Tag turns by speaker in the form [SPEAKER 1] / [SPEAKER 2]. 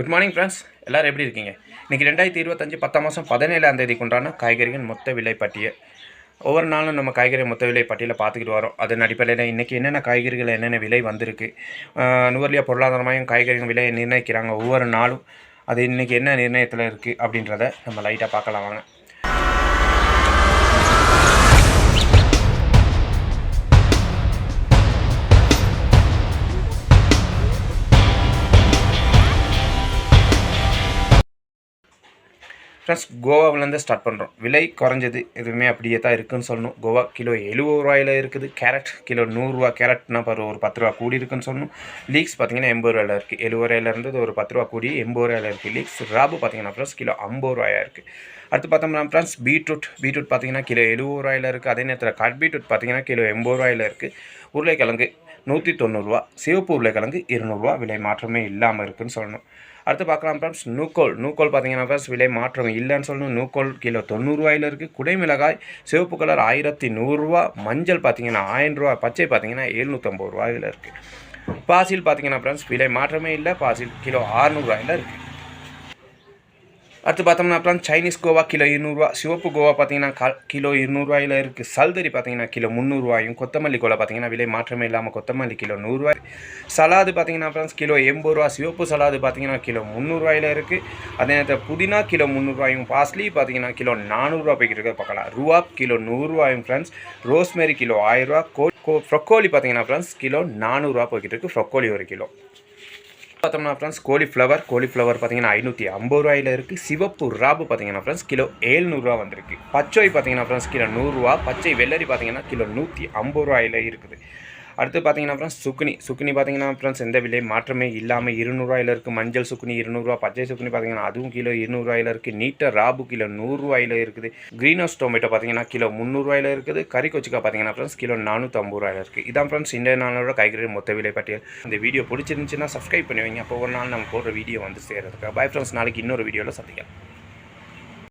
[SPEAKER 1] Good morning friends எல்லோரும் எப்படி இருக்கீங்க? இன்றைக்கி ரெண்டாயிரத்தி இருபத்தஞ்சி பத்தாம் மாதம் பதினேழாம் தேதிக்கு உண்டான காய்கறிகள் மொத்த விலை பட்டியல் ஒவ்வொரு நாளும் நம்ம காய்கறி மொத்த விலை பட்டியலை பார்த்துக்கிட்டு வரோம். அதன் அடிப்படையில் இன்றைக்கி என்னென்ன காய்கறிகள் என்னென்ன விலை வந்திருக்கு ஆஹ் நுகர்லியா பொருளாதாரமாயும் காய்கறிகள் விலையை நிர்ணயிக்கிறாங்க. ஒவ்வொரு நாளும் அது இன்றைக்கி என்ன நிர்ணயத்தில் இருக்குது அப்படின்றத நம்ம லைட்டாக பார்க்கலாம் வாங்க. ஃப்ரெண்ட்ஸ் கோவாவிலேருந்து ஸ்டார்ட் பண்ணுறோம் விலை குறைஞ்சது எதுவுமே அப்படியே தான் இருக்குன்னு சொல்லணும். கோவா கிலோ எழுபது ரூபாயில் இருக்குது. கேரட் கிலோ நூறுரூவா கேரட்னா பரவ ஒரு பத்து ரூபா கூடி இருக்குன்னு சொல்லணும். லீக்ஸ் பார்த்தீங்கன்னா எண்பது ரூபாயில் இருக்குது எழுபது ரூபாயில ஒரு பத்து ரூபா கூடி எண்பது ரூபாயில் இருக்குது லீக்ஸ் ராபு பார்த்தீங்கன்னா ஃப்ரெண்ட்ஸ் கிலோ ஐம்பது ரூபாயா இருக்குது அடுத்து பார்த்தோம்னா ஃப்ரெண்ட்ஸ் பீட்ரூட் பீட்ரூட் பார்த்தீங்கன்னா கிலோ எழுபது ரூபாயில் இருக்குது அதே நேரத்தில் கட் பீட்ரூட் பார்த்தீங்கன்னா கிலோ எண்பது ரூபாயில் இருக்குது உருளைக்கிழங்கு நூற்றி தொண்ணூறுரூவா சிவப்பு உருளைக்கிழங்கு இருநூறுவா விலை மாற்றமே இல்லாமல் இருக்குன்னு சொல்லணும். அடுத்து பார்க்கலாம் ஃப்ரெண்ட்ஸ் நூக்கோல். நூக்கோல் பார்த்தீங்கன்னா ஃப்ரெண்ட்ஸ் விலை மாற்றம் இல்லைன்னு சொல்லணும். நூக்கோல் கிலோ தொண்ணூறுரூவாயில் இருக்குது குடைமிளகாய் சிவப்பு கலர் ஆயிரத்தி நூறுரூவா. மஞ்சள் பார்த்தீங்கன்னா ஆயிரம் ரூபா பச்சை பார்த்தீங்கன்னா எழுநூற்றம்பது ரூபாயில் இருக்குது பாசில் பார்த்தீங்கன்னா ஃப்ரெண்ட்ஸ் விலை மாற்றமே இல்லை. பாசில் கிலோ ஆறுநூறுவாயில் இருக்குது அடுத்து பார்த்தோம்னா அப்புறம் சைனீஸ் கோவா கிலோ இருநூறுவா சிவப்பு கோவா பார்த்தீங்கன்னா கா கிலோ இருநூறுவாயில் இருக்குது சல்தரி பார்த்தீங்கன்னா கிலோ முந்நூறுவாயும் கொத்தமல்லி கோலா பார்த்தீங்கன்னா விலை மாற்றமே இல்லாமல் கொத்தமல்லி கிலோ நூறுரூவாய் சலாது பார்த்தீங்கன்னா ஃப்ரெண்ட்ஸ் கிலோ எண்பது ரூபா சிவப்பு சலாது பார்த்தீங்கன்னா கிலோ முந்நூறுவாயில் இருக்குது அதே நேரத்தில் புதினா கிலோ முந்நூறுவாயும் பாஸ்லி பார்த்தீங்கன்னா கிலோ நானூறுரூவா போய்கிட்டு இருக்க பார்க்கலாம். ரூவாப் கிலோ நூறுரூவாயும் ஃப்ரெண்ட்ஸ். ரோஸ்மேரி கிலோ ஆயிரரூவா கோ கோ ஃப்ரொக்கோலி பார்த்தீங்கன்னா ஃப்ரெண்ட்ஸ் கிலோ நானூறுரூவா போய்கிட்டு இருக்குது ஃப்ரொக்கோலி ஒரு கிலோ. பார்த்தோம்னா ஃப்ரெண்ட்ஸ் கோலிஃப்ளவர் கோலிஃப்ளவர் பார்த்தீங்கன்னா ஐநூற்றி ஐம்பது ரூபாயில் இருக்குது சிவப்பு ராபு பார்த்தீங்கன்னா ஃப்ரெண்ட்ஸ் கிலோ ஏழ்நூறுரூவா வந்திருக்கு. பச்சை பார்த்தீங்கன்னா ஃப்ரெண்ட்ஸ் கிலோ நூறுரூவா பச்சை வெள்ளரி பார்த்தீங்கன்னா கிலோ நூற்றி ஐம்பது ரூபாயில் இருக்குது. அடுத்து பார்த்தீங்கன்னா ஃப்ரெண்ட்ஸ் சுக்குனி. சுக்குனி பார்த்தீங்கன்னா ஃப்ரெண்ட்ஸ் எந்த விலை மாற்றமே இல்லாமல் இருநூறுவாயில் இருக்குது மஞ்சள் சுக்குனி இருநூறுவா பச்சை சுக்குனி பார்த்தீங்கன்னா அதுவும் கிலோ இருநூறுவாயில் இருக்குது நீட்டாக ராபு கிலோ நூறுரூவாயில் இருக்குது. க்ரீன் ஹவுஸ் டொமேட்டோ பார்த்தீங்கன்னா கிலோ முந்நூறுவாயில் இருக்குது. கறி கொச்சிக்கா பார்த்தீங்கன்னா ஃப்ரெண்ட்ஸ் கிலோ நானூற்றம்பது ரூபாயில் இருக்குது இதான் ஃப்ரெண்ட்ஸ் இந்த நாளோட காய்கறி மொத்த விலை பட்டியல். இந்த வீடியோ பிடிச்சிருந்துச்சுன்னா சப்ஸ்கிரைப் பண்ணி வைங்க. அப்போ ஒரு நாள் நம்ம போடுற வீடியோ வந்து சேர்றதுக்கு பை ஃப்ரெண்ட்ஸ் நாளைக்கு இன்னொரு வீடியோவில் சந்திக்கலாம்.